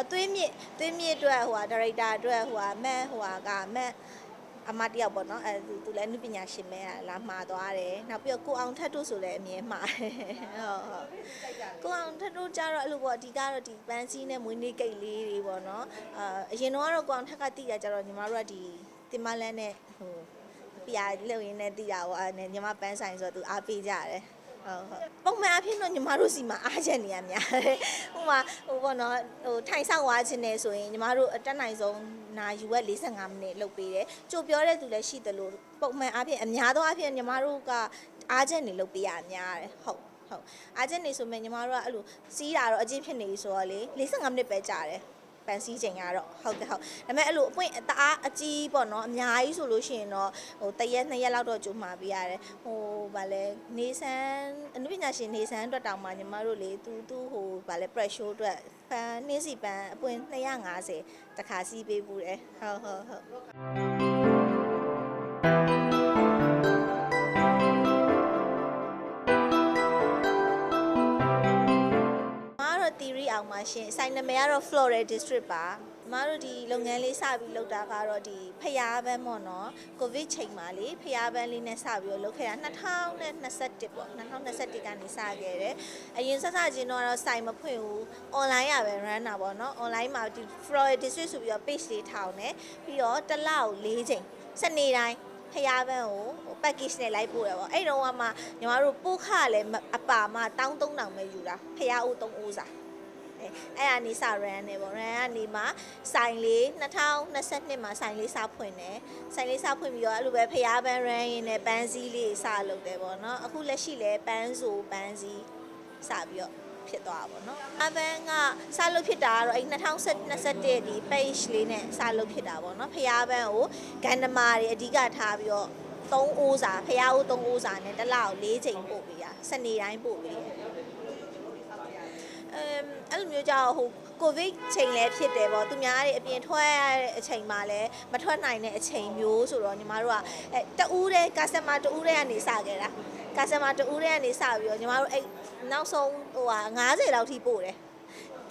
အသွေးမြင့်သွေးမြင့်အတွက်ဟိုဟာဒါရိုက်တာအတွက်ဟိုဟာမက်ဟိုဟာကမက်အမတယောက်ပေါ့နော်အဲသူသူလည်းအနုပညာရှင်ပဲလာမှာသွားတယ်နောက်ပြီးတော့ကိုအောင်ထတ်တို့ဆိုလည်းအမြဲမှာတယ်ဟုတ်ဟုတ်ကိုအောင်ထတ်တို့ကြတော့အဲ့လိုပေါ့အဓိကတော့ဒီပန်းစည်းနဲ့မွေးနေ့ကိတ်လေးတွေပေါ့နော်အာအရင်တော့ကတော့ကိုအောင်ထက်ကတည်ရကြတော့ညီမတို့ကဒီတင်မလန်းနဲ့ဟိုပြာလုံရင်းနဲ့တည်ရပေါ့အဲ့နဲ့ညီမပန်းဆိုင်ဆိုတော့သူအားပေးကြတယ် ဟုတ်ဟုတ်ပုံမှန်အဖြစ်တော့ညီမတို့စီမှာအားချက်နေရများတယ်ဟိုမှာဟိုပေါ့နော်ဟိုထိုင်ဆောင်သွားခြင်းနေဆိုရင်ညီမတို့အတက်နိုင်ဆုံးနာယူဝက်45မိနစ်လုပ်ပေးတယ်ကြိုပြောတဲ့သူလည်းရှိတယ်လို့ပုံမှန်အဖြစ်အများသောအဖြစ်ညီမတို့ကအားချက်နေလုပ်ပေးရများတယ်ဟုတ်ဟုတ်အားချက်နေဆိုမှညီမတို့ကအဲ့လိုစီးတာတော့အကျင့်ဖြစ်နေပြီဆိုတော့လေ45မိနစ်ပဲကြာတယ် ပန်စီချိန်ကတော့ဟုတ်တယ်ဟုတ်ဒါပေမဲ့အဲ့လိုအပွင့်တအားအကြီးပေါ့နော်အများကြီးဆိုလို့ရှိရင်တော့ဟိုတရက်နှစ်ရက်လောက်တော့ကြိုမှာပေးရတယ်ဟိုဗာလဲနေဆန်းအနုပညာရှင်နေဆန်းအတွက်တောင်မှညီမတို့လေသူသူဟိုဗာလဲ pressure အတွက်ပန်နှင်းစီပန်အပွင့်250တခါစီးပေးဘူးတယ်ဟုတ်ဟုတ်ဟုတ် တော့ theory အောင်ပါရှင်ဆိုင်နာမည်ကတော့ Floral District ပါမတို့ဒီလုပ်ငန်းလေးစပြီးလုပ်တာကတော့ဒီဖျားပန်းပေါ့နော်ကိုဗစ်ချိန်မှာလေဖျားပန်းလေးနဲ့စပြီးတော့လုပ်ခဲ့တာ2021ပေါ့2021ကနေစခဲ့တယ်အရင်ဆက်စချင်းတော့ဆိုင်မဖွင့်ဘူး online ရပဲ run တာပေါ့နော် online မှာဒီ Floral District ဆိုပြီးတော့ page လေးထောင်တယ်ပြီးတော့တစ်လောက်၄ချိန်စနေတိုင်းဖျားပန်းကို package နဲ့လိုက်ပို့ရပေါ့အဲ့တော့ကမှညီမတို့ပို့ခလည်းအပါမ1300ပဲယူတာဖျားဦး3ဦးစာ အဲအဲ့ဒါနေစ run နေပေါ့ run ကနေမှဆိုင်လေး2022မှာဆိုင်လေးစဖွင့်တယ်ဆိုင်လေးစဖွင့်ပြီးတော့အဲ့လိုပဲဖျားပန်း run ရင်းနဲ့ပန်းစည်းလေးစလုပ်တယ်ပေါ့နော်အခုလက်ရှိလဲပန်းဆိုပန်းစည်းစပြီးတော့ဖြစ်သွားတာပေါ့နော်အဘန်ကစလုပ်ဖြစ်တာကတော့အဲ့2021ဒီ page လေးနဲ့စလုပ်ဖြစ်တာပေါ့နော်ဖျားပန်းကိုဂန္ဓမာတွေအဓိကထားပြီးတော့3အိုးစာဖျားအိုး3အိုးစာနဲ့တစ်လောက်၄ချိန်ပို့ပေးရစနေတိုင်းပို့ပေးတယ် အမ်အဲ့လိုမျိုးကြောင့်ဟိုကိုဗစ်ချိန်လည်းဖြစ်တယ်ပေါ့သူများတွေအပြင်ထွက်ရတဲ့အချိန်မှာလည်းမထွက်နိုင်တဲ့အချိန်မျိုးဆိုတော့ညီမတို့ကအဲတူးတဲ့ကာစတမာတူးတဲ့ကနေစခဲ့တာကာစတမာတူးတဲ့ကနေစပြီးတော့ညီမတို့အဲ့နောက်ဆုံးဟိုဟာ90လောက်ထိပို့တယ်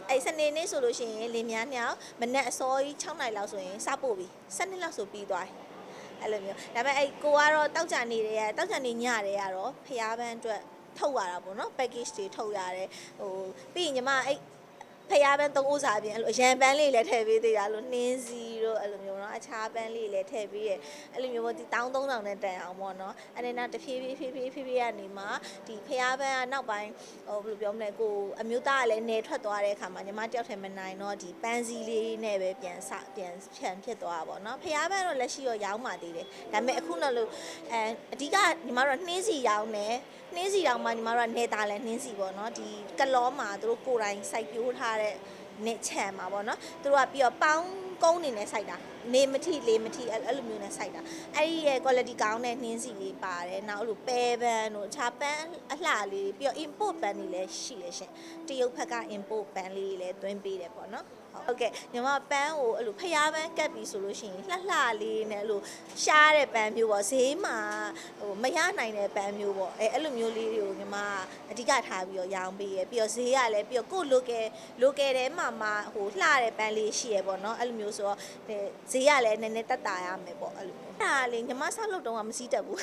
အဲ့စနေနေ့ဆိုလို့ရှိရင်လင်းများညောင်မနက်အစောကြီး6နိုင်လောက်ဆိုရင်စပို့ပြီ7နှစ်လောက်ဆိုပြီးသွားတယ်အဲ့လိုမျိုးဒါပေမဲ့အဲ့ကိုကတော့တောက်ကြနေတယ်တောက်ကြနေညတယ်ကတော့ဖျားပန်းအတွက် ထုတ်ရတာပေါ့နော် package တွေထုတ်ရတယ်ဟိုပြီးရင်ညီမအဲ့ဖျားပန်းသုံးဥစားပြင်အဲ့လိုအရန်ပန်းလေးလည်းထည့်ပေးသေးတာလို့နှင်းစီတို့အဲ့လိုမျိုးနော်အခြားပန်းလေးလည်းထည့်ပေးရဲ့အဲ့လိုမျိုးဒီတောင်း3000နဲ့တန်အောင်ပေါ့နော်အဲ့ဒါနောက်တဖြည်းဖြည်းဖြည်းဖြည်းဖြည်းဖြည်းကနေမှဒီဖျားပန်းကနောက်ပိုင်းဟိုဘယ်လိုပြောမလဲကိုအမျိုးသားကလည်းနေထွက်သွားတဲ့အခါမှာညီမတယောက်ထဲမနိုင်တော့ဒီပန်းစီလေးနဲ့ပဲပြန်စပြန်ဖြန်ဖြစ်သွားတာပေါ့နော်ဖျားပန်းတော့လက်ရှိတော့ရောင်းပါသေးတယ်ဒါပေမဲ့အခုနောက်လို့အဲအဓိကညီမတို့နှင်းစီရောင်းတယ် နှင်းစီတောင်မှညီမတို့ကနေတာလဲနှင်းစီပေါ့နော်ဒီကလောမှာသူတို့ကိုယ်တိုင်စိုက်ပျိုးထားတဲ့နေချမ်းမှာပေါ့နော်သူတို့ကပြီးတော့ပေါင်းကုန်းနေနဲ့စိုက်တာနေမထိလေမထိအဲ့အဲ့လိုမျိုးနဲ့စိုက်တာအဲ့ဒီရဲ့ quality ကောင်းတဲ့နှင်းစီလေးပါတယ်နောက်အဲ့လိုပဲပန်းတို့ခြားပန်းအလှလေးပြီးတော့ import ပန်းတွေလည်းရှိရရှင်တရုတ်ဘက်က import ပန်းလေးတွေလည်းသွင်းပေးတယ်ပေါ့နော် ဟုတ်ကဲ့ညီမပန်းကိုအဲ့လိုဖျားပန်းကတ်ပြီးဆိုလို့ရှိရင်လှလှလေးနဲ့အဲ့လိုရှားတဲ့ပန်းမျိုးပေါ့ဈေးမှာဟိုမရနိုင်တဲ့ပန်းမျိုးပေါ့အဲအဲ့လိုမျိုးလေးတွေကိုညီမအဓိကထားပြီးတော့ရောင်းပေးရပြီးတော့ဈေးကလည်းပြီးတော့ကို local local ထဲမှာမှဟိုလှတဲ့ပန်းလေးရှိရပေါ့နော်အဲ့လိုမျိုးဆိုတော့ဈေးကလည်းနည်းနည်းတက်တာရမယ်ပေါ့အဲ့လိုမျိုးအဲ့ဒါလေညီမဆောက်လုပ်တော့မစည်းတက်ဘူး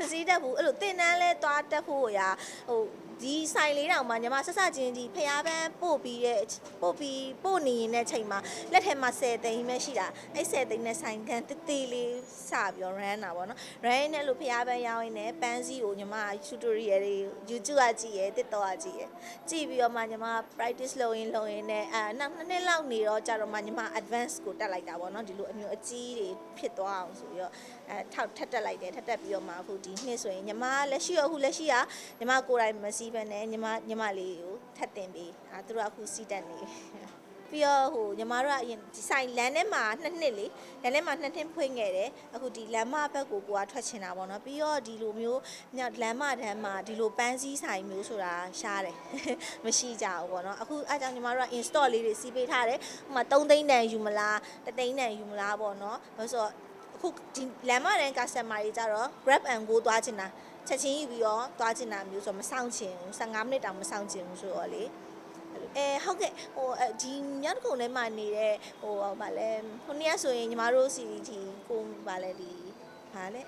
မစည်းတက်ဘူးအဲ့လိုတင်တန်းလဲသွားတက်ဖို့ရာဟိုဒီဆိုင်လေးတောင်မှညီမဆက်စချင်းဒီဖျားပန်းပို့ပြီးတဲ့ပို့ပြီးပို့နေရင်တဲ့ချိန်မှာလက်ထဲမှာ10သိန်းပဲရှိတာအဲ့10သိန်းနဲ့ဆိုင်ကန်တေးသေးလေးစပြီးတော့ run တာပေါ့နော် run နဲ့လို့ဖျားပန်းရောင်းရင်းနဲ့ပန်းစည်းကိုညီမ tutorial တွေ YouTube ကကြည့်ရ TikTok ကကြည့်ရကြည့်ပြီးတော့မှညီမ practice လုပ်ရင်းလုပ်ရင်းနဲ့အဲနောက်နှစ်နှစ်လောက်နေတော့ကြာတော့မှညီမ advance ကိုတက်လိုက်တာပေါ့နော်ဒီလိုအမျိုးအကြီးတွေဖြစ်သွားအောင်ဆိုပြီးတော့အဲထောက်ထက်တက်လိုက်တယ်ထက်တက်ပြီးတော့မှအခုဒီနှစ်ဆိုရင်ညီမလက်ရှိရောအခုလက်ရှိကညီမကိုယ်တိုင်မစီးဘဲနဲ့ညီမညီမလေးကိုထက်တင်ပြီးအဲသူတို့ကအခုစီးတက်နေပြီးတော့ဟိုညီမတို့ကအရင်ဒီဆိုင်လမ်းထဲမှာနှစ်နှစ်လေလမ်းထဲမှာနှစ်နှစ်ဖွင့်ခဲ့တယ်အခုဒီလမ်းမဘက်ကိုကိုကထွက်ချင်တာပေါ့နော်ပြီးတော့ဒီလိုမျိုးညလမ်းမတန်းမှာဒီလိုပန်းစည်းဆိုင်မျိုးဆိုတာရှားတယ်မရှိကြဘူးပေါ့နော်အခုအားကြောင့်ညီမတို့က install လေးတွေစီးပေးထားတယ်ဟိုမှာ3သိန်းတန်ယူမလား1သိန်းတန်ယူမလားပေါ့နော်ဘာလို့ဆိုတော့ အခုဒီလမ်းမတန်း customer တွေကြတော့ grab and go သွားချင်တာချက်ချင်းယူပြီးတော့သွားချင်တာမျိုးဆိုတော့မဆောင်ချင်ဘူး15မိနစ်တောင်မဆောင်ချင်ဘူးဆိုတော့လေအဲဟုတ်ကဲ့ဟိုအဲဒီမြောက်တစ်ခုထဲမှာနေတဲ့ဟိုဗာလဲဟိုနေ့ကဆိုရင်ညီမတို့စီဒီကိုဗာလဲဒီဗာလဲ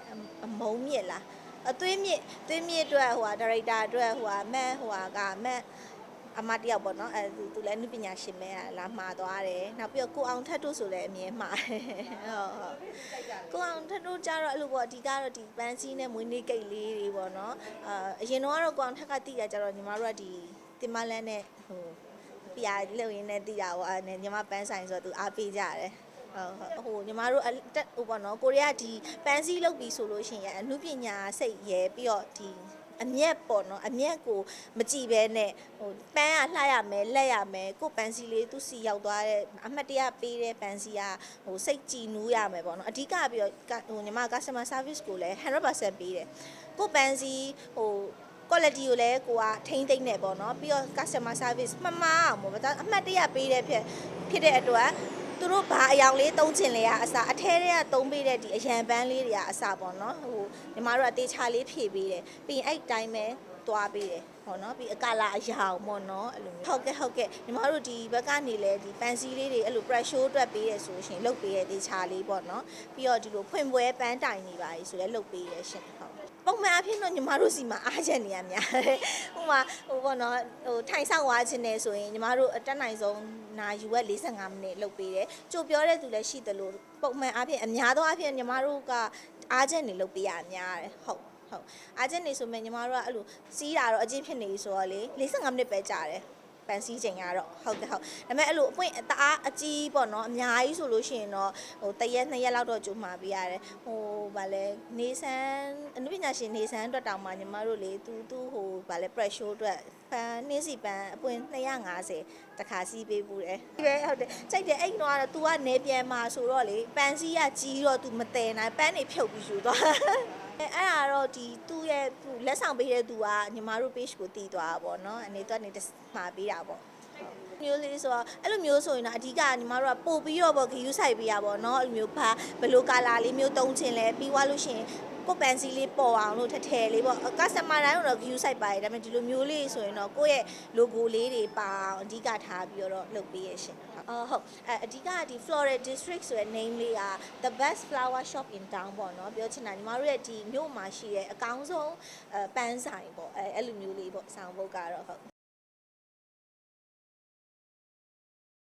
အမုံမြစ်လားအသွေးမြစ်သွေးမြစ်အတွက်ဟိုဟာဒါရိုက်တာအတွက်ဟိုဟာမက်ဟိုဟာကမက် အမတယောက်ပေါ့နော်အဲသူသူလည်းအနုပညာရှင်ပဲလာမှာသွားတယ်နောက်ပြီးတော့ကိုအောင်ထက်တို့ဆိုလည်းအမြဲမှာတယ်ဟုတ်ဟုတ်ကိုအောင်ထက်တို့ကြတော့အဲ့လိုပေါ့အဓိကတော့ဒီပန်းစည်းနဲ့မွေးနေ့ကိတ်လေးတွေပေါ့နော်အာအရင်တော့ကတော့ကိုအောင်ထက်ကတိရကြတော့ညီမတို့ကဒီတင်မလန်းနဲ့ဟိုပြာလှုပ်ရင်းနဲ့တည်တာပေါ့အဲ့နဲ့ညီမပန်းဆိုင်ဆိုတော့သူအားပေးကြရတယ်ဟုတ်ဟုတ်ဟိုညီမတို့အတက်ဟိုပေါ့နော်ကိုရီးယားဒီပန်းစည်းလုပ်ပြီးဆိုလို့ရှိရင်အမှုပညာစိတ်ရဲပြီးတော့ဒီ အမျက်ပေါ့နော်အမျက်ကိုမကြည့်ပဲနဲ့ဟိုပန်းကလှရမယ်လက်ရမယ်ကိုပန်းစည်းလေးသူစီရောက်သွားတဲ့အမှတ်တရပေးတဲ့ပန်းစည်းကဟိုစိတ်ကြည်နူးရမယ်ပေါ့နော်အဓိကပြီးတော့ကဟိုညီမ customer service ကိုလည်း100%ပေးတယ်ကိုပန်းစည်းဟို quality ကိုလည်းကိုကထိမ့်သိမ့်နေပေါ့နော်ပြီးတော့ customer service မှန်မှန်အောင်ပေါ့ဒါအမှတ်တရပေးတဲ့ဖြစ်ဖြစ်တဲ့အတွက် သူတို့ဘာအယောင်လေးတုံးချင်လဲရအစားအထဲထဲကတုံးပေးတဲ့ဒီအရန်ပန်းလေးတွေကအစားပေါ့နော်ဟိုညီမတို့ကတေချာလေးဖြည့်ပေးတယ်ပြီးရင်အဲ့တိုင်းပဲသွားပေးတယ်ဟောနော်ပြီးအကလာအယောင်ပေါ့နော်အဲ့လိုမျိုးဟုတ်ကဲ့ဟုတ်ကဲ့ညီမတို့ဒီဘက်ကနေလဲဒီပန်စီလေးတွေအဲ့လို pressure အတွက်ပေးရဆိုရှင်လုတ်ပေးရတေချာလေးပေါ့နော်ပြီးတော့ဒီလိုဖွင့်ပွဲပန်းတိုင်နေပါလေဆိုလဲလုတ်ပေးရရှင်ဟုတ် ပုံမှန်အဖြစ်တော့ညီမတို့စီမှာအားချက်နေရများတယ်။ဟိုမှာဟိုပေါ့နော်ဟိုထိုင်ဆောင်သွားခြင်းနေဆိုရင်ညီမတို့အတက်နိုင်ဆုံးနာယူဝက်45မိနစ်လုပ်ပေးတယ်။ကြိုပြောတဲ့သူလည်းရှိတယ်လို့ပုံမှန်အဖြစ်အများသောအဖြစ်ညီမတို့ကအားချက်နေလုပ်ပေးရများတယ်။ဟုတ်ဟုတ်အားချက်နေဆိုမှညီမတို့ကအဲ့လိုစီးတာတော့အကျင့်ဖြစ်နေဆိုတော့လေ45မိနစ်ပဲကြာတယ်။ ပန်စီချိန်ကတော့ဟုတ်တယ်ဟုတ်ဒါပေမဲ့အဲ့လိုအပွင့်တအားအကြီးပေါ့နော်အများကြီးဆိုလို့ရှိရင်တော့ဟိုတရက်နှစ်ရက်လောက်တော့ကြိုမှာပေးရတယ်ဟိုဗာလဲနေဆန်းအနုပညာရှင်နေဆန်းအတွက်တောင်မှညီမတို့လေသူသူဟိုဗာလဲ pressure အတွက်ပန်နှင်းစီပန်အပွင့်250တခါစီးပေးဘူးတယ်ဒီပဲဟုတ်တယ်စိတ်တယ်အဲ့တော့ကတော့ तू ကနေပြန်มาဆိုတော့လေပန်စီးကကြီးတော့ तू မတည်နိုင်ပန်းနေဖြုတ်ပြီးယူသွား အဲအဲ့ဒါတော့ဒီသူ့ရဲ့သူလက်ဆောင်ပေးတဲ့သူကညီမတို့ page ကိုတည်သွားတာပေါ့နော်အနေတော့အနေမှာပေးတာပေါ့မျိုးလေးဆိုတော့အဲ့လိုမျိုးဆိုရင်တော့အဓိကညီမတို့ကပို့ပြီးတော့ပေါ့ဂယူးဆိုင်ပေးရပါတော့เนาะအဲ့လိုမျိုးဘာဘယ်လိုကာလာလေးမျိုးတုံးချင်လဲပြီးသွားလို့ရှိရင်ကိုယ်ပန်စီလေးပေါ်အောင်လို့ထထဲလေးပေါ့ customer တိုင်းတော့ view site ပါတယ်ဒါပေမဲ့ဒီလိုမျိုးလေးဆိုရင်တော့ကိုယ့်ရဲ့ logo လေးတွေပါအောင်အဓိကထားပြီးတော့လုပ်ပေးရရှင်ဟုတ် အော်ဟုတ်အဲအဓိကဒီ Floral District ဆိုတဲ့ name လေးက the best flower shop in town ပေါ့နော်ပြောချင်တာညီမတို့ရဲ့ဒီမြို့မှာရှိတဲ့အကောင်းဆုံးအဲပန်းဆိုင်ပေါ့အဲအဲ့လိုမျိုးလေးပေါ့ဆောင်းဘုတ်ကတော့ဟုတ်